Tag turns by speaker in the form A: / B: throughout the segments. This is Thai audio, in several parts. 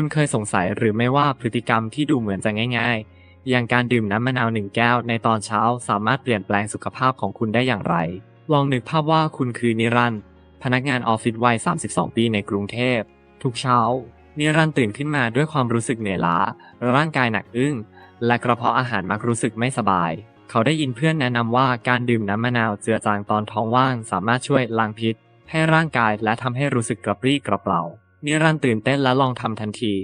A: คุณเคยสงสัยหรือไม่ว่าพฤติกรรมที่ดูเหมือนจะง่าย ๆ อย่างการดื่มน้ำมะนาวหนึ่งแก้วในตอนเช้าสามารถเปลี่ยนแปลงสุขภาพของคุณได้อย่างไร ลองนึกภาพว่าคุณคือนิรันด์พนักงานออฟฟิศวัย 32 ปีในกรุงเทพ ทุกเช้า นิรันด์ตื่นขึ้นมาด้วยความรู้สึกเหนื่อยล้า ร่างกายหนักอึ้ง และกระเพาะอาหารมักรู้สึกไม่สบาย เขาได้ยินเพื่อนแนะนำว่าการดื่มน้ำมะนาวเจือจางตอนท้องว่าง สามารถช่วยล้างพิษ ให้ร่างกายและทำให้รู้สึกกระปรี้กระเปร่า นิรันตื่นเต้นและลองทำทันที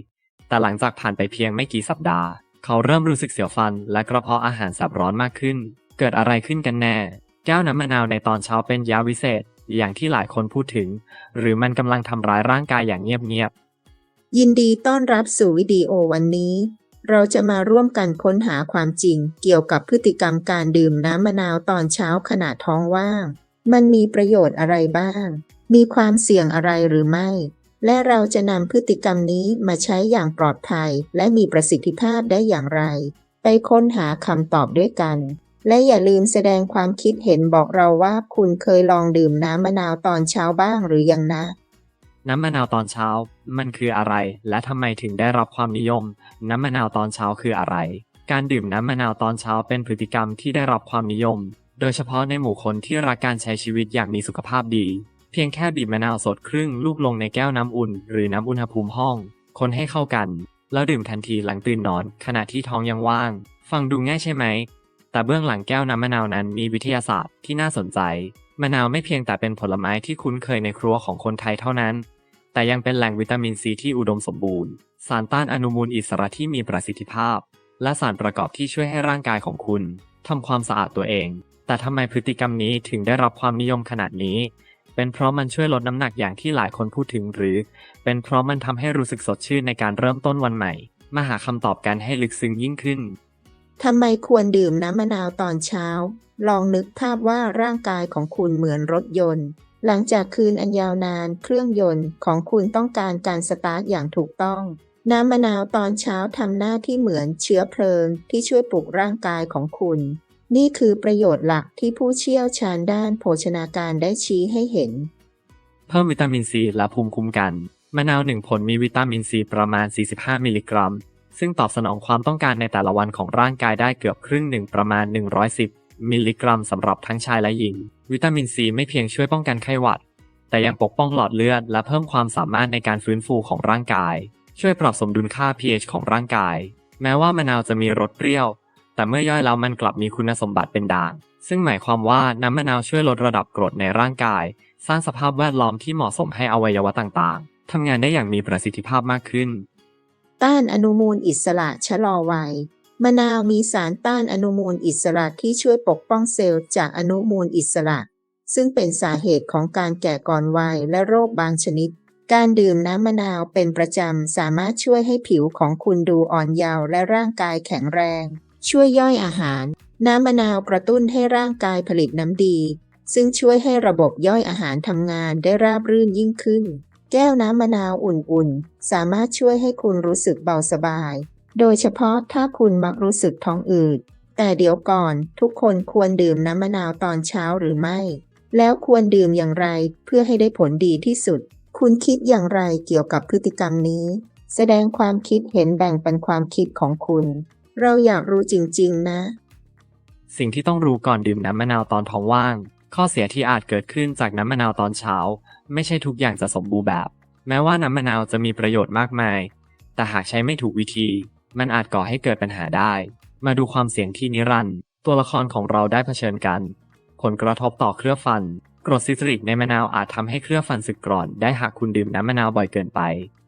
A: แต่หลังจากผ่านไปเพียงไม่กี่สัปดาห์ เขาเริ่มรู้สึกเสียวฟัน และกระเพาะอาหารแสบร้อนมากขึ้น เกิดอะไรขึ้นกันแน่ แก้วน้ำมะนาวในตอนเช้าเป็นยาวิเศษ อย่างที่หลายคนพูดถึง หรือมันกำลังทำร้ายร่างกายอย่างเงียบๆ
B: ยินดีต้อนรับสู่วิดีโอวันนี้ เราจะมาร่วมกันค้นหาความจริง เกี่ยวกับพฤติกรรมการดื่มน้ำมะนาวตอนเช้าขณะท้องว่าง มันมีประโยชน์อะไรบ้าง มีความเสี่ยงอะไรหรือไม่ และเราจะนำพฤติกรรมนี้มาใช้อย่างปลอดภัย และมีประสิทธิภาพได้อย่างไร ไปค้นหาคำตอบด้วยกัน และอย่าลืมแสดงความคิดเห็นบอกเราว่าคุณเคยลองดื่มน้ำมะนาวตอนเช้าบ้างหรือยังนะ
A: น้ำมะนาวตอนเช้า มันคืออะไร และทำไมถึงได้รับความนิยม น้ำมะนาวตอนเช้าคืออะไร การดื่มน้ำมะนาวตอนเช้าเป็นพฤติกรรมที่ได้รับความนิยม โดยเฉพาะในหมู่คนที่รักการใช้ชีวิตอย่างมีสุขภาพดี เพียงแค่บีบมะนาวสดครึ่งลูกลงในแก้วน้ำอุ่น หรือน้ำอุณหภูมิห้อง คนให้เข้ากัน แล้วดื่มทันทีหลังตื่นนอน ขณะที่ท้องยังว่าง ฟังดูง่ายใช่ไหม แต่เบื้องหลังแก้วน้ำมะนาวนั้นมีวิทยาศาสตร์ที่น่าสนใจ มะนาวไม่เพียงแต่เป็นผลไม้ที่คุ้นเคยในครัวของคนไทยเท่านั้น แต่ยังเป็นแหล่งวิตามินซีที่อุดมสมบูรณ์ สารต้านอนุมูลอิสระที่มีประสิทธิภาพ และสารประกอบที่ช่วยให้ร่างกายของคุณทำความสะอาดตัวเอง แต่ทำไมพฤติกรรมนี้ถึงได้รับความนิยมขนาดนี้ เป็นเพราะมันช่วยลดน้ำหนักอย่างที่หลายคนพูดถึงหรือ เป็นเพราะมันทำให้รู้สึกสดชื่นในการเริ่มต้นวันใหม่ มาหาคำตอบกันให้ลึกซึ้งยิ่งขึ้น
B: ทำไมควรดื่มน้ำมะนาวตอนเช้า ลองนึกภาพว่าร่างกายของคุณเหมือนรถยนต์ หลังจากคืนอันยาวนาน เครื่องยนต์ของคุณต้องการการสตาร์ทอย่างถูกต้อง น้ำมะนาวตอนเช้าทำหน้าที่เหมือนเชื้อเพลิงที่ช่วยปลุกร่างกายของคุณ นี่คือประโยชน์หลักที่ผู้เชี่ยวชาญด้านโภชนาการได้ชี้ให้เห็น
A: เพิ่มวิตามินซีและภูมิคุ้มกัน มะนาวหนึ่งผลมีวิตามินซีประมาณ 45 มิลลิกรัม ซึ่งตอบสนองความต้องการในแต่ละวันของร่างกายได้เกือบครึ่งหนึ่งประมาณ 110 มิลลิกรัมสำหรับทั้งชายและหญิง วิตามินซีไม่เพียงช่วยป้องกันไข้หวัด แต่ยังปกป้องหลอดเลือด และเพิ่มความสามารถในการฟื้นฟูของร่างกาย ช่วยปรับสมดุลค่า pH ของร่างกาย แม้ว่ามะนาวจะมีรสเปรี้ยว แต่เมื่อย่อยแล้วมันกลับมีคุณสมบัติเป็นด่าง ซึ่งหมายความว่าน้ำมะนาวช่วยลดระดับกรดในร่างกาย สร้างสภาพแวดล้อมที่เหมาะสมให้อวัยวะต่างๆ ทำงานได้อย่างมีประสิทธิภาพมากขึ้น
B: ต้านอนุมูลอิสระชะลอวัยมะนาวมีสารต้านอนุมูลอิสระที่ช่วยปกป้องเซลล์จากอนุมูลอิสระ ซึ่งเป็นสาเหตุของการแก่ก่อนวัยและโรคบางชนิด การดื่มน้ำมะนาวเป็นประจำสามารถช่วยให้ผิวของคุณดูอ่อนเยาว์และร่างกายแข็งแรง ช่วยย่อยอาหาร น้ำมะนาวกระตุ้นให้ร่างกายผลิตน้ำดี ซึ่งช่วยให้ระบบย่อยอาหารทำงานได้ราบรื่นยิ่งขึ้น แก้วน้ำมะนาวอุ่นๆ สามารถช่วยให้คุณรู้สึกเบาสบาย โดยเฉพาะถ้าคุณมักรู้สึกท้องอืด แต่เดี๋ยวก่อนทุกคนควรดื่มน้ำมะนาวตอนเช้าหรือไม่ แล้วควรดื่มอย่างไรเพื่อให้ได้ผลดีที่สุด คุณคิดอย่างไรเกี่ยวกับพฤติกรรมนี้ แสดงความคิดเห็นแบ่งปันความคิดของคุณ เราอยากรู้จริง ๆ นะ
A: สิ่งที่ต้องรู้ก่อนดื่มน้ำมะนาวตอนท้องว่าง ข้อเสียที่อาจเกิดขึ้นจากน้ำมะนาวตอนเช้า ไม่ใช่ทุกอย่างจะสมบูรณ์แบบ แม้ว่าน้ำมะนาวจะมีประโยชน์มากมาย แต่หากใช้ไม่ถูกวิธี มันอาจก่อให้เกิดปัญหาได้ มาดูความเสี่ยงที่นิรันด์ตัวละครของเราได้เผชิญกัน ผลกระทบต่อเครือฟัน กรดซิตริกในมะนาวอาจทำให้เครือฟันสึกกร่อน ได้หากคุณดื่มน้ำมะนาวบ่อยเกินไป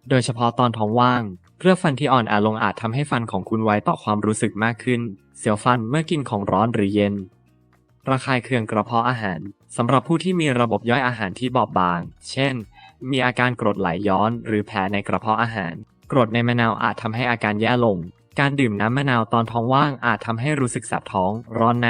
A: โดยเฉพาะตอนท้องว่าง เครือฟันที่อ่อนแอลงอาจทำให้ฟันของคุณไวต่อความรู้สึกมากขึ้น เสียวฟันเมื่อกินของร้อนหรือเย็น ระคายเคืองกระเพาะอาหารสำหรับผู้ที่มีระบบย่อยอาหารที่บอบบาง เช่น มีอาการกรดไหลย้อน หรือแผลในกระเพาะอาหาร กรดในมะนาวอาจทำให้อาการแย่ลง การดื่มน้ำมะนาวตอนท้องว่างอาจทำให้รู้สึกแสบท้อง ร้อนใน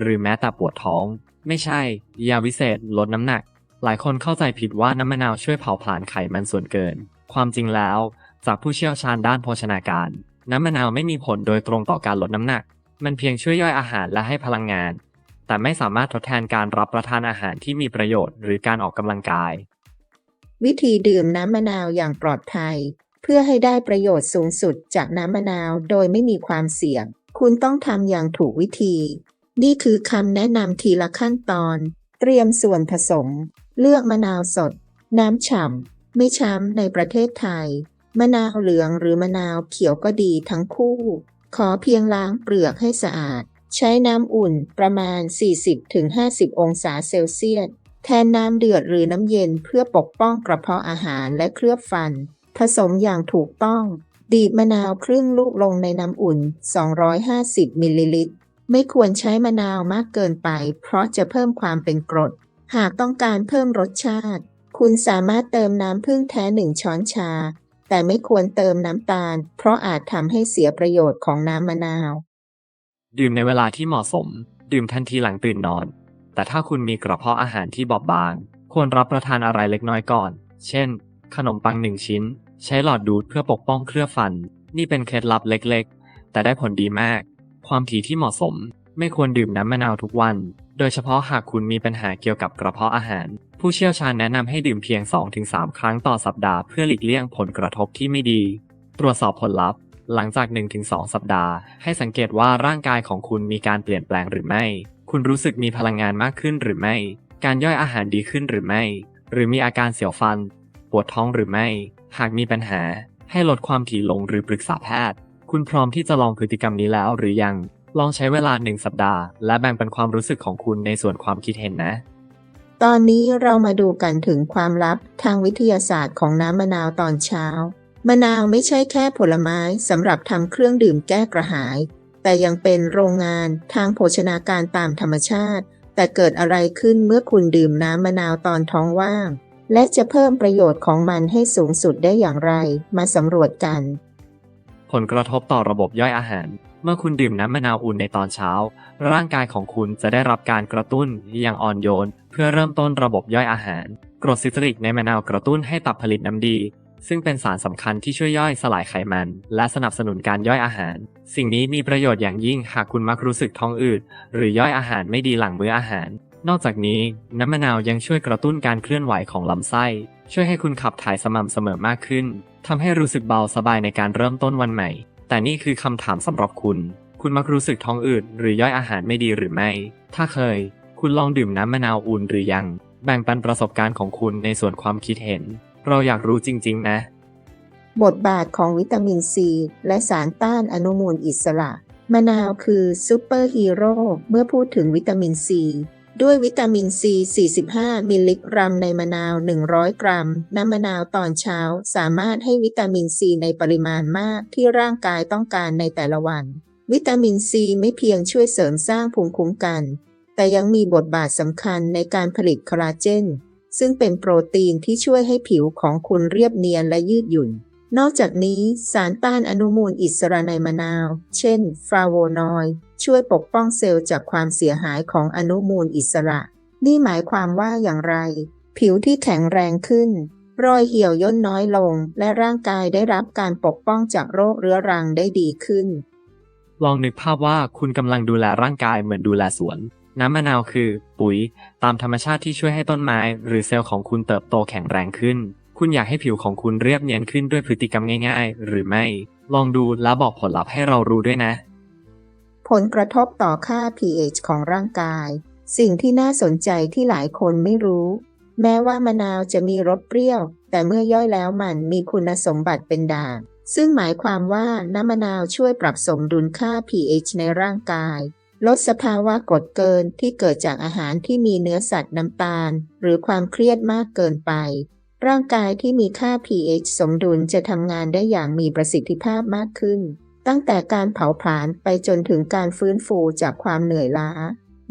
A: หรือแม้แต่ปวดท้อง ไม่ใช่ ยาวิเศษลดน้ำหนักหลายคนเข้าใจผิดว่าน้ำมะนาวช่วยเผาผลาญไขมันส่วนเกิน ความจริงแล้ว จากผู้เชี่ยวชาญด้านโภชนาการ น้ำมะนาวไม่มีผลโดยตรงต่อการลดน้ำหนัก มันเพียงช่วยย่อยอาหารและให้พลังงาน แต่ไม่สามารถทดแทนการรับประทานอาหารที่มีประโยชน์ หรือการออกกำลังกาย
B: วิธีดื่มน้ำมะนาวอย่างปลอดภัย เพื่อให้ได้ประโยชน์สูงสุดจากน้ำมะนาวโดยไม่มีความเสี่ยง คุณต้องทำอย่างถูกวิธี นี่คือคำแนะนำทีละขั้นตอน เตรียมส่วนผสม เลือกมะนาวสด น้ำฉ่ำไม่ช้ำในประเทศไทย มะนาวเหลืองหรือมะนาวเขียวก็ดีทั้งคู่ ขอเพียงล้างเปลือกให้สะอาด ใช้น้ำอุ่นประมาณ 40-50 องศาเซลเซียส แทนน้ำเดือดหรือน้ำเย็นเพื่อปกป้องกระเพาะอาหารและเคลือบฟัน ผสมอย่างถูกต้อง ดีดมะนาวครึ่งลูกลงในน้ำอุ่น 250มิลลิลิตร ไม่ควรใช้มะนาวมากเกินไป เพราะจะเพิ่มความเป็นกรด หากต้องการเพิ่มรสชาติ คุณสามารถเติมน้ำผึ้งแท้หนึ่งช้อนชา แต่ไม่ควรเติมน้ำตาล เพราะอาจทำให้เสียประโยชน์ของน้ำมะนาว
A: ดื่มในเวลาที่เหมาะสม ดื่มทันทีหลังตื่นนอน แต่ถ้าคุณมีกระเพาะอาหารที่บอบบาง ควรรับประทานอะไรเล็กน้อยก่อน เช่น ขนมปังหนึ่งชิ้น ใช้หลอดดูดเพื่อปกป้องเคลือฟัน นี่เป็นเคล็ดลับเล็กๆ แต่ได้ผลดีมาก ความถี่ที่เหมาะสม ไม่ควรดื่มน้ำมะนาวทุกวัน โดยเฉพาะหากคุณมีปัญหาเกี่ยวกับกระเพาะอาหาร ผู้เชี่ยวชาญแนะนำให้ดื่มเพียง 2-3 ครั้งต่อสัปดาห์เพื่อหลีกเลี่ยงผลกระทบที่ไม่ดี ตรวจสอบผลลัพธ์ หลังจาก 1-2 สัปดาห์ ให้สังเกตว่าร่างกายของคุณมีการเปลี่ยนแปลงหรือไม่ คุณรู้สึกมีพลังงานมากขึ้นหรือไม่ การย่อยอาหารดีขึ้นหรือไม่ หรือมีอาการเสียวฟัน ปวดท้องหรือไม่ หากมีปัญหา ให้ลดความถี่ลงหรือปรึกษาแพทย์ คุณพร้อมที่จะลองพฤติกรรมนี้แล้วหรือยัง ลองใช้เวลาหนึ่งสัปดาห์ และแบ่งปันความรู้สึกของคุณในส่วนความคิดเห็นนะ
B: ตอนนี้เรามาดูกันถึงความลับทางวิทยาศาสตร์ของน้ำมะนาวตอนเช้า มะนาวไม่ใช่แค่ผลไม้สำหรับทำเครื่องดื่มแก้กระหาย แต่ยังเป็นโรงงานทางโภชนาการตามธรรมชาติ แต่เกิดอะไรขึ้นเมื่อคุณดื่มน้ำมะนาวตอนท้องว่าง และจะเพิ่มประโยชน์ของมันให้สูงสุดได้อย่างไร มาสำรวจกัน
A: ผลกระทบต่อระบบย่อยอาหาร เมื่อคุณดื่มน้ำมะนาวอุ่นในตอนเช้า ร่างกายของคุณจะได้รับการกระตุ้นอย่างอ่อนโยน เพื่อเริ่มต้นระบบย่อยอาหาร กรดซิตริกในมะนาวกระตุ้นให้ตับผลิตน้ำดี ซึ่งเป็นสารสำคัญที่ช่วยย่อยสลายไขมัน และสนับสนุนการย่อยอาหาร สิ่งนี้มีประโยชน์อย่างยิ่งหากคุณมักรู้สึกท้องอืดหรือย่อยอาหารไม่ดีหลังมื้ออาหาร นอกจากนี้น้ำมะนาวยังช่วยกระตุ้นการเคลื่อนไหวของลำไส้ ช่วยให้คุณขับถ่ายสม่ำเสมอมากขึ้นทำให้รู้สึกเบาสบายในการเริ่มต้นวันใหม่ แต่นี่คือคำถามสำหรับคุณ คุณมักรู้สึกท้องอืดหรือย่อยอาหารไม่ดีหรือไม่ ถ้าเคย คุณลองดื่มน้ำมะนาวอุ่นหรือยัง แบ่งปันประสบการณ์ของคุณในส่วนความคิดเห็น เราอยากรู้จริง ๆ นะ
B: บทบาทของวิตามินซีและสารต้านอนุมูลอิสระมะนาวคือซูเปอร์ฮีโร่เมื่อพูดถึงวิตามินซี ด้วยวิตามินซี 45 มิลลิกรัมในมะนาว 100 กรัม น้ำมะนาวตอนเช้า สามารถให้วิตามินซีในปริมาณมากที่ร่างกายต้องการในแต่ละวัน วิตามินซีไม่เพียงช่วยเสริมสร้างภูมิคุ้มกัน แต่ยังมีบทบาทสำคัญในการผลิตคอลลาเจน ซึ่งเป็นโปรตีนที่ช่วยให้ผิวของคุณเรียบเนียนและยืดหยุ่น นอกจากนี้สารต้านอนุมูลอิสระในมะนาว เช่นฟลาโวนอยด์ช่วยปกป้องเซลล์จากความเสียหายของอนุมูลอิสระ นี่หมายความว่าอย่างไร ผิวที่แข็งแรงขึ้น รอยเหี่ยวย่นน้อยลง และร่างกายได้รับการปกป้องจากโรคเรื้อรังได้ดีขึ้น
A: ลองนึกภาพว่าคุณกำลังดูแลร่างกายเหมือนดูแลสวน น้ำมะนาวคือ ปุ๋ย ตามธรรมชาติที่ช่วยให้ต้นไม้ หรือเซลล์ของคุณเติบโตแข็งแรงขึ้น คุณอยากให้ผิวของคุณเรียบเนียนขึ้นด้วยพฤติกรรมง่าย ๆ หรือไม่ ลองดูแล้วบอกผลลัพธ์ให้เรารู้ด้วยนะ
B: ผลกระทบต่อค่า pH ของร่างกาย สิ่งที่น่าสนใจที่หลายคนไม่รู้ แม้ว่ามะนาวจะมีรสเปรี้ยว แต่เมื่อย่อยแล้วมันมีคุณสมบัติเป็นด่างซึ่งหมายความว่าน้ำมะนาวช่วยปรับสมดุลค่า pH ในร่างกาย ลดสภาวะกรดเกินที่เกิดจากอาหารที่มีเนื้อสัตว์น้ำตาล หรือความเครียดมากเกินไป ร่างกายที่มีค่า pH สมดุลจะทำงานได้อย่างมีประสิทธิภาพมากขึ้น ตั้งแต่การเผาผลาญไปจนถึงการฟื้นฟูจากความเหนื่อยล้า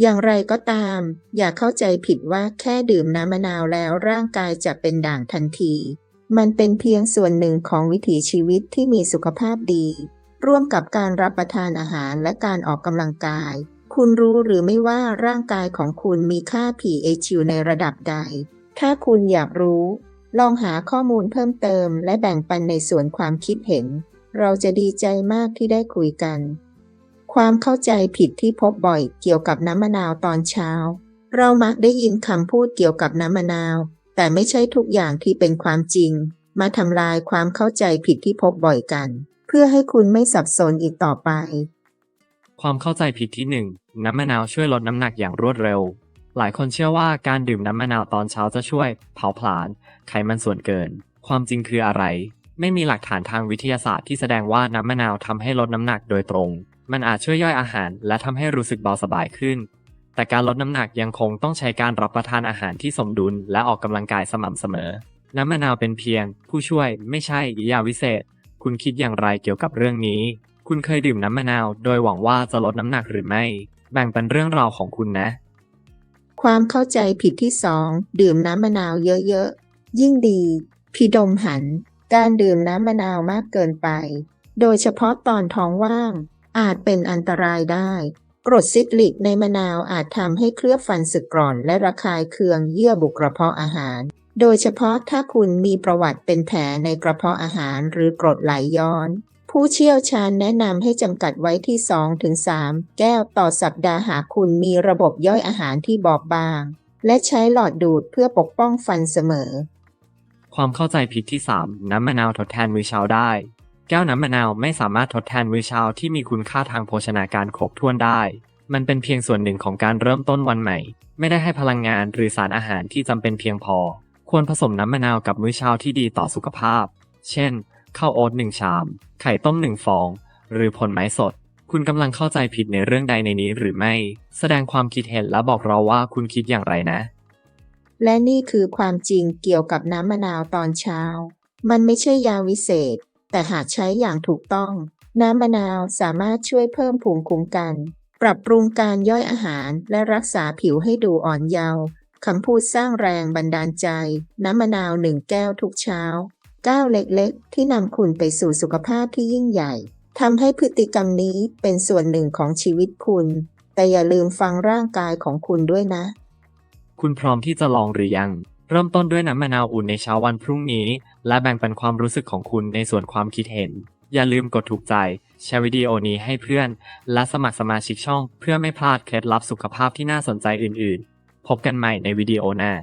B: อย่างไรก็ตาม อย่าเข้าใจผิดว่าแค่ดื่มน้ำมะนาวแล้วร่างกายจะเป็นด่างทันที มันเป็นเพียงส่วนหนึ่งของวิถีชีวิตที่มีสุขภาพดี ร่วมกับการรับประทานอาหารและการออกกำลังกาย คุณรู้หรือไม่ว่าร่างกายของคุณมีค่า pH อยู่ในระดับใด ถ้าคุณอยากรู้ ลองหาข้อมูลเพิ่มเติม และแบ่งปันในส่วนความคิดเห็น เราจะดีใจมากที่ได้คุยกัน ความเข้าใจผิดที่พบบ่อยเกี่ยวกับน้ำมะนาวตอนเช้า เรามักได้ยินคำพูดเกี่ยวกับน้ำมะนาว แต่ไม่ใช่ทุกอย่างที่เป็นความจริง มาทำลายความเข้าใจผิดที่พบบ่อยกัน เพื่อให้คุณไม่สับสนอีกต่อไป
A: ความเข้าใจผิดที่ 1 น้ำมะนาวช่วยลดน้ำหนักอย่างรวดเร็ว หลายคนเชื่อว่าการดื่มน้ำมะนาวตอนเช้าจะช่วย เผาผลาญไขมันส่วนเกิน ความจริงคืออะไร ไม่มีหลักฐานทางวิทยาศาสตร์ที่แสดงว่าน้ำมะนาวทำให้ลดน้ำหนักโดยตรง มันอาจช่วยย่อยอาหารและทำให้รู้สึกเบาสบายขึ้น แต่การลดน้ำหนักยังคงต้องใช้การรับประทานอาหารที่สมดุลและออกกำลังกายสม่ำเสมอ น้ำมะนาวเป็นเพียง ผู้ช่วย ไม่ใช่ยาวิเศษ คุณคิดอย่างไรเกี่ยวกับเรื่องนี้ คุณเคยดื่มน้ำมะนาว โดยหวังว่าจะลดน้ำหนักหรือไม่ แบ่งเป็นเรื่องราวของคุณนะ
B: ความเข้าใจผิดที่สองดื่มน้ำมะนาวเยอะๆ ยิ่งดีพี่ดมหัน การดื่มน้ำมะนาวมากเกินไป โดยเฉพาะตอนท้องว่าง อาจเป็นอันตรายได้ กรดซิตริกในมะนาวอาจทำให้เคลือบฟันสึกกร่อน และระคายเคืองเยื่อบุกระเพาะอาหาร โดยเฉพาะถ้าคุณมีประวัติเป็นแผลในกระเพาะอาหารหรือกรดไหลย้อน ผู้เชี่ยวชาญแนะนำให้จำกัดไว้ที่ 2-3 แก้วต่อสัปดาห์หากคุณมีระบบย่อยอาหารที่บอบบาง และใช้หลอดดูดเพื่อปกป้องฟันเสมอ
A: ความเข้าใจผิดที่ 3 น้ำมะนาวทดแทนมื้อเช้าได้ แก้วน้ำมะนาวไม่สามารถทดแทนมื้อเช้าที่มีคุณค่าทางโภชนาการครบถ้วนได้ มันเป็นเพียงส่วนหนึ่งของการเริ่มต้นวันใหม่ ไม่ได้ให้พลังงานหรือสารอาหารที่จำเป็นเพียงพอ ควรผสมน้ำมะนาวกับมื้อเช้าที่ดีต่อสุขภาพ เช่น ข้าวโอ๊ตหนึ่งชาม ไข่ต้มหนึ่งฟอง หรือผลไม้สด คุณกำลังเข้าใจผิดในเรื่องใดในนี้หรือไม่ แสดงความคิดเห็นและบอกเราว่าคุณคิดอย่างไรนะ
B: และนี่คือความจริงเกี่ยวกับน้ำมะนาวตอนเช้า มันไม่ใช่ยาวิเศษ แต่หากใช้อย่างถูกต้อง น้ำมะนาวสามารถช่วยเพิ่มภูมิคุ้มกัน ปรับปรุงการย่อยอาหารและรักษาผิวให้ดูอ่อนเยาว์คำพูดสร้างแรงบันดาลใจ น้ำมะนาวหนึ่งแก้วทุกเช้า ก้าวเล็กๆ ที่นำคุณไปสู่สุขภาพที่ยิ่งใหญ่ทำให้พฤติกรรมนี้เป็นส่วนหนึ่งของชีวิตคุณ แต่อย่าลืมฟังร่างกายของคุณด้วยนะ
A: คุณพร้อมที่จะลองหรือยัง เริ่มต้นด้วยน้ำมะนาวอุ่นในเช้าวันพรุ่งนี้ และแบ่งปันความรู้สึกของคุณในส่วนความคิดเห็น อย่าลืมกดถูกใจ แชร์วิดีโอนี้ให้เพื่อน และสมัครสมาชิกช่อง เพื่อไม่พลาดเคล็ดลับสุขภาพที่น่าสนใจอื่น ๆ พบกันใหม่ในวิดีโอหน้า